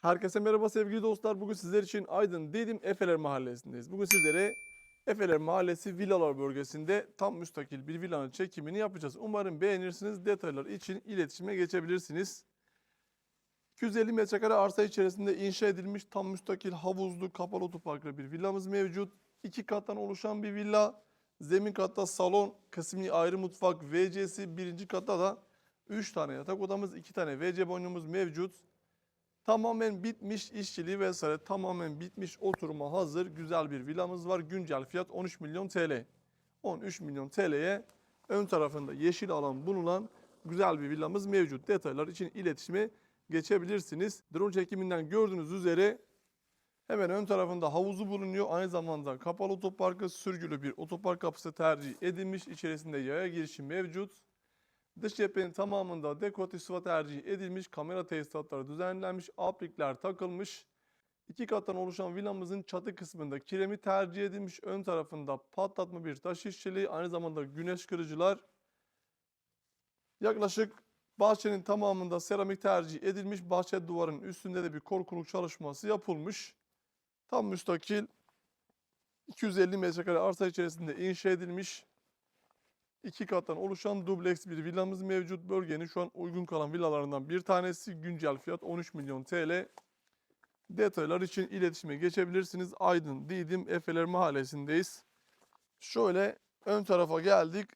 Herkese merhaba sevgili dostlar. Bugün sizler için Aydın Didim Efeler Mahallesi'ndeyiz. Bugün sizlere Efeler Mahallesi villalar bölgesinde tam müstakil bir villanın çekimini yapacağız. Umarım beğenirsiniz. Detaylar için iletişime geçebilirsiniz. 250 metrekare arsa içerisinde inşa edilmiş tam müstakil havuzlu kapalı otoparklı bir villamız mevcut. İki kattan oluşan bir villa. Zemin katta salon, kısmi ayrı mutfak, WC'si. Birinci katta da 3 tane yatak odamız, 2 tane WC banyomuz mevcut. Tamamen bitmiş işçiliği vesaire tamamen bitmiş oturuma hazır güzel bir villamız var. Güncel fiyat 13 milyon TL. 13 milyon TL'ye ön tarafında yeşil alan bulunan güzel bir villamız mevcut. Detaylar için iletişime geçebilirsiniz. Drone çekiminden gördüğünüz üzere hemen ön tarafında havuzu bulunuyor. Aynı zamanda kapalı otoparkı sürgülü bir otopark kapısı tercih edilmiş. İçerisinde yaya girişi mevcut. Dış cephenin tamamında dekoratif sıva tercih edilmiş, kamera tesisatları düzenlenmiş, aplikler takılmış. İki kattan oluşan villamızın çatı kısmında kiremi tercih edilmiş, ön tarafında patlatma bir taş işçiliği, aynı zamanda güneş kırıcılar. Yaklaşık bahçenin tamamında seramik tercih edilmiş, bahçe duvarının üstünde de bir korkuluk çalışması yapılmış. Tam müstakil 250 metrekare arsa içerisinde inşa edilmiş iki kattan oluşan dubleks bir villamız mevcut. Bölgenin şu an uygun kalan villalarından bir tanesi. Güncel fiyat 13 milyon TL. Detaylar için iletişime geçebilirsiniz. Aydın Didim Efeler Mahallesi'ndeyiz. Şöyle ön tarafa geldik.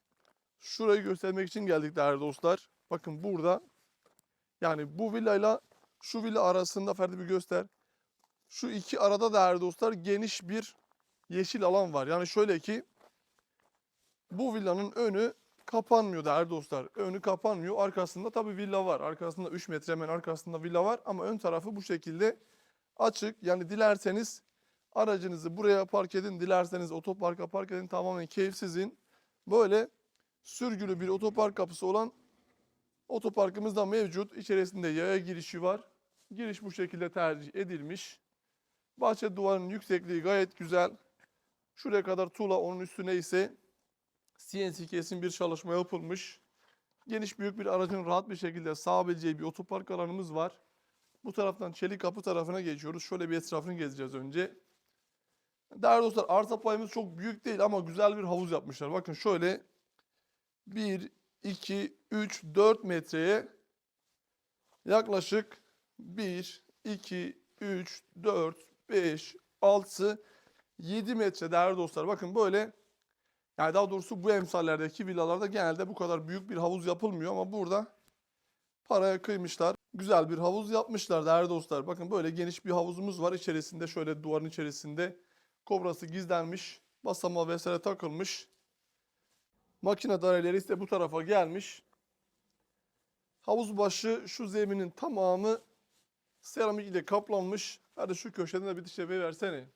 Şurayı göstermek için geldik değerli dostlar. Bakın burada yani bu villayla şu villa arasında Ferdi bir göster. Şu iki arada değerli dostlar geniş bir yeşil alan var. Yani şöyle ki bu villanın önü kapanmıyor değerli dostlar. Önü kapanmıyor. Arkasında tabii villa var. Arkasında 3 metre hemen arkasında villa var. Ama ön tarafı bu şekilde açık. Yani dilerseniz aracınızı buraya park edin. Dilerseniz otoparka park edin. Tamamen keyifsizin. Böyle sürgülü bir otopark kapısı olan otoparkımız da mevcut. İçerisinde yaya girişi var. Giriş bu şekilde tercih edilmiş. Bahçe duvarının yüksekliği gayet güzel. Şuraya kadar tuğla onun üstüne ise CNC kesim bir çalışma yapılmış. Geniş büyük bir aracın rahat bir şekilde sığabileceği bir otopark alanımız var. Bu taraftan çelik kapı tarafına geçiyoruz. Şöyle bir etrafını gezeceğiz önce. Değerli dostlar arsa payımız çok büyük değil ama güzel bir havuz yapmışlar. Bakın şöyle 1, 2, 3, 4 metreye yaklaşık 1, 2, 3, 4, 5, 6, 7 metre değerli dostlar. Bakın böyle yani daha doğrusu bu emsallerdeki villalarda genelde bu kadar büyük bir havuz yapılmıyor ama burada paraya kıymışlar. Güzel bir havuz yapmışlar değerli dostlar. Bakın böyle geniş bir havuzumuz var. İçerisinde şöyle duvarın içerisinde kobrası gizlenmiş. Basamağı vesaire takılmış. Makine daireleri ise bu tarafa gelmiş. Havuz başı şu zeminin tamamı seramik ile kaplanmış. Hadi şu köşeden de bir dışarı versene.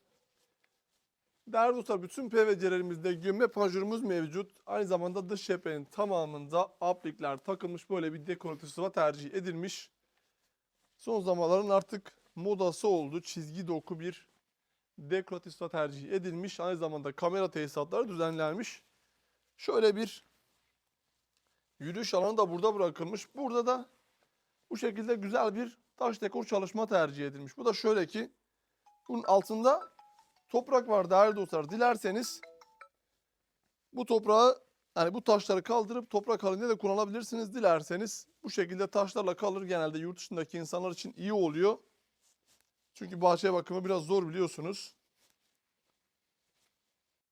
Dostlar bütün PVC'lerimizde gömme panjurumuz mevcut. Aynı zamanda dış cephenin tamamında aplikler takılmış böyle bir dekoratif tercih edilmiş. Son zamanların artık modası oldu. Çizgi doku bir dekoratif tercih edilmiş. Aynı zamanda kamera tesisatları düzenlenmiş. Şöyle bir yürüyüş alanı da burada bırakılmış. Burada da bu şekilde güzel bir taş dekor çalışma tercih edilmiş. Bu da şöyle ki bunun altında toprak var değerli dostlar. Dilerseniz bu toprağı yani bu taşları kaldırıp toprak halinde de kullanabilirsiniz. Dilerseniz bu şekilde taşlarla kalır. Genelde yurt dışındaki insanlar için iyi oluyor. Çünkü bahçe bakımı biraz zor biliyorsunuz.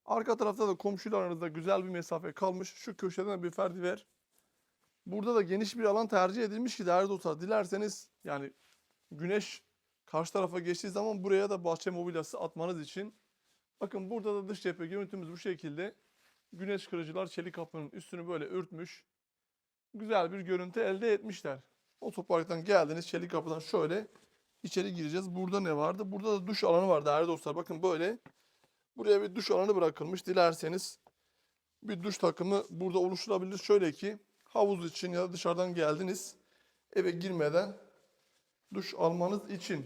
Arka tarafta da komşuyla aranızda güzel bir mesafe kalmış. Şu köşeden bir ferdi ver. Burada da geniş bir alan tercih edilmiş ki değerli dostlar. Dilerseniz yani güneş karşı tarafa geçtiği zaman buraya da bahçe mobilyası atmanız için. Bakın burada da dış cephe görüntümüz bu şekilde. Güneş kırıcılar çelik kapının üstünü böyle örtmüş. Güzel bir görüntü elde etmişler. Otoparktan geldiniz çelik kapıdan şöyle içeri gireceğiz. Burada ne vardı? Burada da duş alanı var değerli dostlar. Bakın böyle buraya bir duş alanı bırakılmış. Dilerseniz bir duş takımı burada oluşturabilir. Şöyle ki havuz için ya da dışarıdan geldiniz eve girmeden duş almanız için.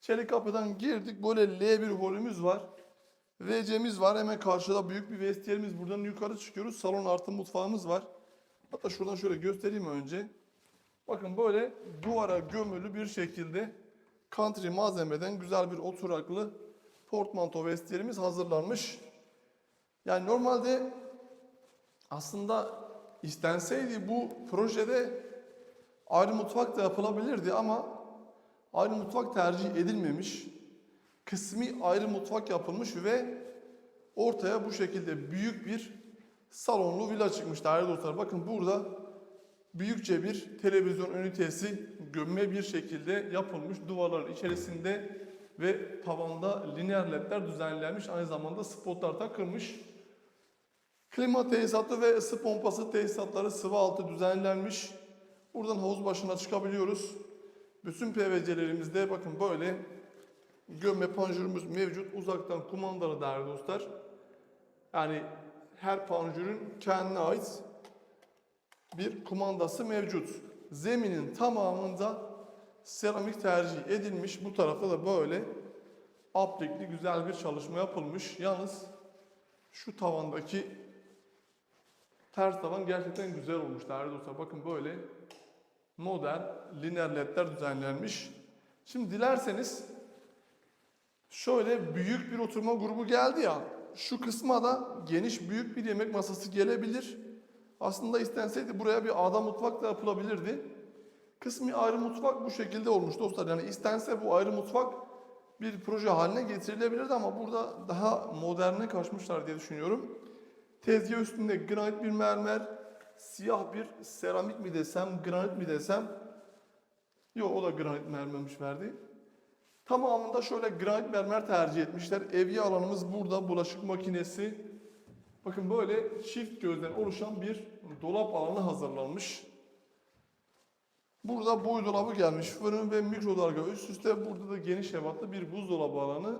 Çelik kapıdan girdik. Böyle L bir holümüz var. WC'miz var. Hemen karşıda büyük bir vestiyerimiz. Buradan yukarı çıkıyoruz. Salon artı mutfağımız var. Hatta şuradan şöyle göstereyim önce. Bakın böyle duvara gömülü bir şekilde country malzemeden güzel bir oturaklı portmanto vestiyerimiz hazırlanmış. Yani normalde aslında istenseydi bu projede ayrı mutfak da yapılabilirdi ama ayrı mutfak tercih edilmemiş. Kısmi ayrı mutfak yapılmış ve ortaya bu şekilde büyük bir salonlu villa çıkmış değerli dostlar. Bakın burada büyükçe bir televizyon ünitesi gömme bir şekilde yapılmış duvarların içerisinde ve tavanda lineer ledler düzenlenmiş. Aynı zamanda spotlar takılmış. Klima tesisatı ve ısı pompası tesisatları sıvı altı düzenlenmiş. Buradan havuz başına çıkabiliyoruz. Bütün PVC'lerimizde bakın böyle gömme panjurumuz mevcut. Uzaktan kumandalı değerli dostlar. Yani her panjurun kendine ait bir kumandası mevcut. Zeminin tamamında seramik tercih edilmiş. Bu tarafta da böyle aplikli güzel bir çalışma yapılmış. Yalnız şu tavandaki ters tavan gerçekten güzel olmuş değerli dostlar. Bakın böyle modern lineer ledler düzenlenmiş. Şimdi dilerseniz şöyle büyük bir oturma grubu geldi ya. Şu kısma da geniş büyük bir yemek masası gelebilir. Aslında istenseydi buraya bir ada mutfak da yapılabilirdi. Kısmi ayrı mutfak bu şekilde olmuş dostlar. Yani istense bu ayrı mutfak bir proje haline getirilebilirdi ama burada daha moderne kaçmışlar diye düşünüyorum. Tezgah üstünde granit bir mermer, siyah bir seramik mi desem, granit mi desem. Yok o da granit mermermiş verdi. Tamamında şöyle granit mermer tercih etmişler. Evye alanımız burada, bulaşık makinesi. Bakın böyle çift gözden oluşan bir dolap alanı hazırlanmış. Burada boy dolabı gelmiş. Fırın ve mikrodalga üst üste. Burada da geniş ebatlı bir buzdolabı alanı.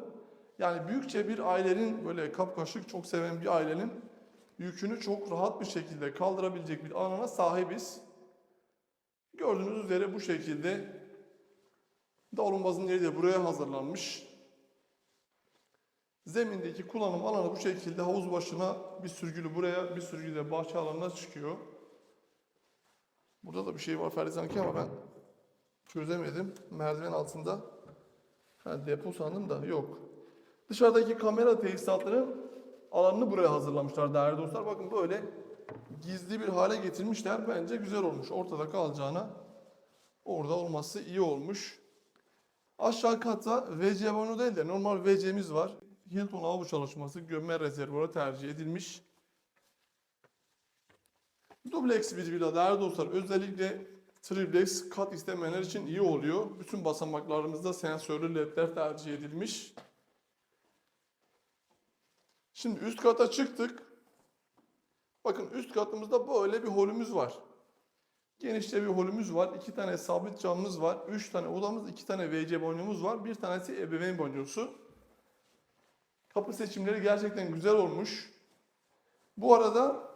Yani büyükçe bir ailenin böyle kapkaşık çok seven bir ailenin yükünü çok rahat bir şekilde kaldırabilecek bir alana sahibiz. Gördüğünüz üzere bu şekilde davlumbazın yeri de buraya hazırlanmış. Zemindeki kullanım alanı bu şekilde havuz başına bir sürgülü buraya bir sürgülü de bahçe alanına çıkıyor. Burada da bir şey var Ferdi sanki ama ben çözemedim. Merdiven altında. Ha, depo sandım da yok. Dışarıdaki kamera tesisatların alanını buraya hazırlamışlar değerli dostlar. Bakın böyle gizli bir hale getirmişler. Bence güzel olmuş. Ortada kalacağına orada olması iyi olmuş. Aşağı katta WC banyo değil de normal WC'miz var. Hilton lavabo çalışması gömme rezervuarı tercih edilmiş. Dubleks bir villa değerli dostlar. Özellikle triplex kat istemeyenler için iyi oluyor. Bütün basamaklarımızda sensörlü ledler tercih edilmiş. Şimdi üst kata çıktık. Bakın üst katımızda böyle bir holümüz var. Genişçe bir holümüz var. iki tane sabit camımız var. Üç tane odamız, iki tane WC banyomuz var. Bir tanesi ebeveyn banyosu. Kapı seçimleri gerçekten güzel olmuş. Bu arada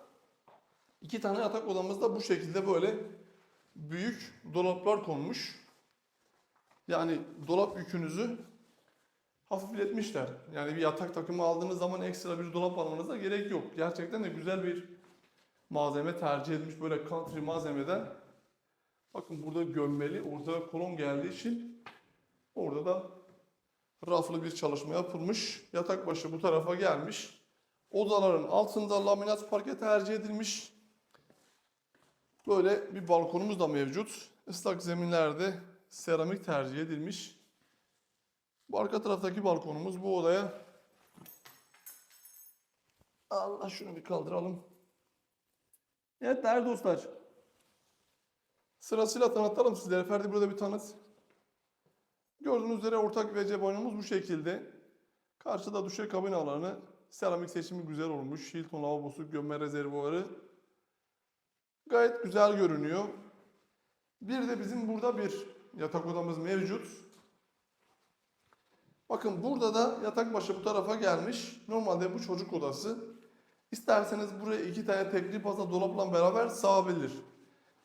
iki tane yatak odamızda bu şekilde böyle büyük dolaplar konmuş. Yani dolap yükünüzü hafifletmişler. Yani bir yatak takımı aldığınız zaman ekstra bir dolap almanıza gerek yok. Gerçekten de güzel bir malzeme tercih edilmiş böyle country malzemeden. Bakın burada gömmeli, ortada kolon geldiği için orada da raflı bir çalışma yapılmış. Yatak başı bu tarafa gelmiş. Odaların altında laminat parke tercih edilmiş. Böyle bir balkonumuz da mevcut. Islak zeminlerde seramik tercih edilmiş. Bu arka taraftaki balkonumuz bu odaya Allah şunu bir kaldıralım. Evet değerli dostlar. Sırasıyla tanıtalım sizlere. Ferdi burada bir tanıt. Gördüğünüz üzere ortak WC boynumuz bu şekilde. Karşıda duşa kabin alanı. Seramik seçimi güzel olmuş. Hilton lavabosu, gömme rezervuarı. Gayet güzel görünüyor. Bir de bizim burada bir yatak odamız mevcut. Bakın burada da yatak başı bu tarafa gelmiş. Normalde bu çocuk odası. İsterseniz buraya iki tane tekli baza dolapla beraber sığabilir.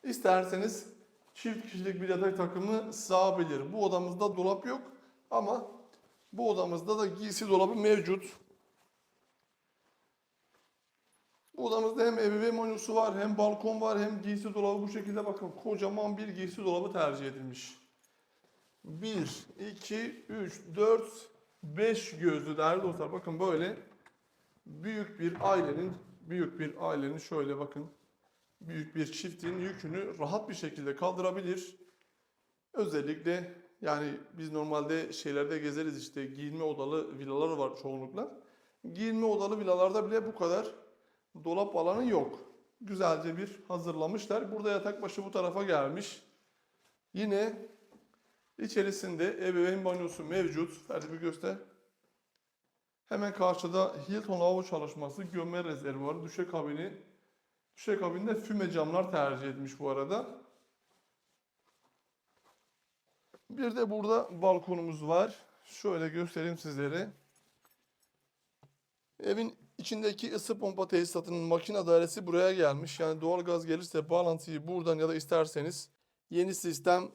İsterseniz çift kişilik bir yatak takımı sığabilir. Bu odamızda dolap yok ama bu odamızda da giysi dolabı mevcut. Bu odamızda hem ebeveyn banyosu var, hem balkon var, hem giysi dolabı bu şekilde bakın kocaman bir giysi dolabı tercih edilmiş. 1, 2, 3, 4, 5 gözlü değerli dostlar. Bakın böyle büyük bir ailenin, büyük bir ailenin şöyle bakın büyük bir çiftin yükünü rahat bir şekilde kaldırabilir. Özellikle yani biz normalde şeylerde gezeriz işte giyinme odalı villalar var çoğunlukla. Giyinme odalı villalarda bile bu kadar dolap alanı yok. Güzelce bir hazırlamışlar. Burada yatak başı bu tarafa gelmiş. Yine içerisinde ebeveyn banyosu mevcut. Ferdi bir göster. Hemen karşıda Hilton lavabo çalışması, gömme rezervuarı, düşe kabini. Düşe kabinde füme camlar tercih etmiş bu arada. Bir de burada balkonumuz var. Şöyle göstereyim sizlere. Evin içindeki ısı pompa tesisatının makine dairesi buraya gelmiş. Yani doğalgaz gelirse bağlantıyı buradan ya da isterseniz yeni sistem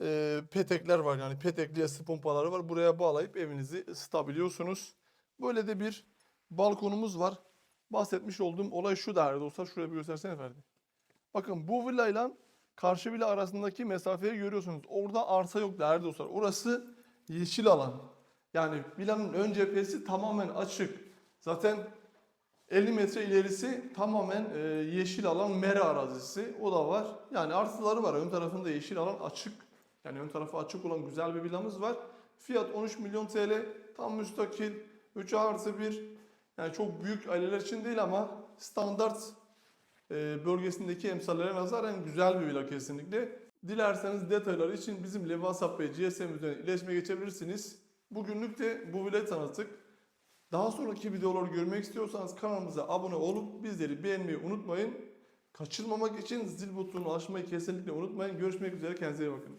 e, petekler var. Yani petekli ısı pompaları var. Buraya bağlayıp evinizi ısıtabiliyorsunuz. Böyle de bir balkonumuz var. Bahsetmiş olduğum olay şu değerli dostlar. Şuraya bir göstersene Ferdi. Bakın bu villayla karşı villa arasındaki mesafeyi görüyorsunuz. Orada arsa yok değerli dostlar. Orası yeşil alan. Yani villanın ön cephesi tamamen açık. Zaten 50 metre ilerisi tamamen e, yeşil alan mera arazisi. O da var. Yani artıları var. Ön tarafında yeşil alan açık. Yani ön tarafı açık olan güzel bir villamız var. Fiyat 13 milyon TL. Tam müstakil. 3 artı 1. Yani çok büyük aileler için değil ama standart e, bölgesindeki emsallere nazaran güzel bir villa kesinlikle. Dilerseniz detaylar için bizimle WhatsApp ve GSM üzerinden iletişime geçebilirsiniz. Bugünlük de bu villayı tanıttık. Daha sonraki videoları görmek istiyorsanız kanalımıza abone olup bizleri beğenmeyi unutmayın. Kaçırmamak için zil butonunu açmayı kesinlikle unutmayın. Görüşmek üzere kendinize iyi bakın.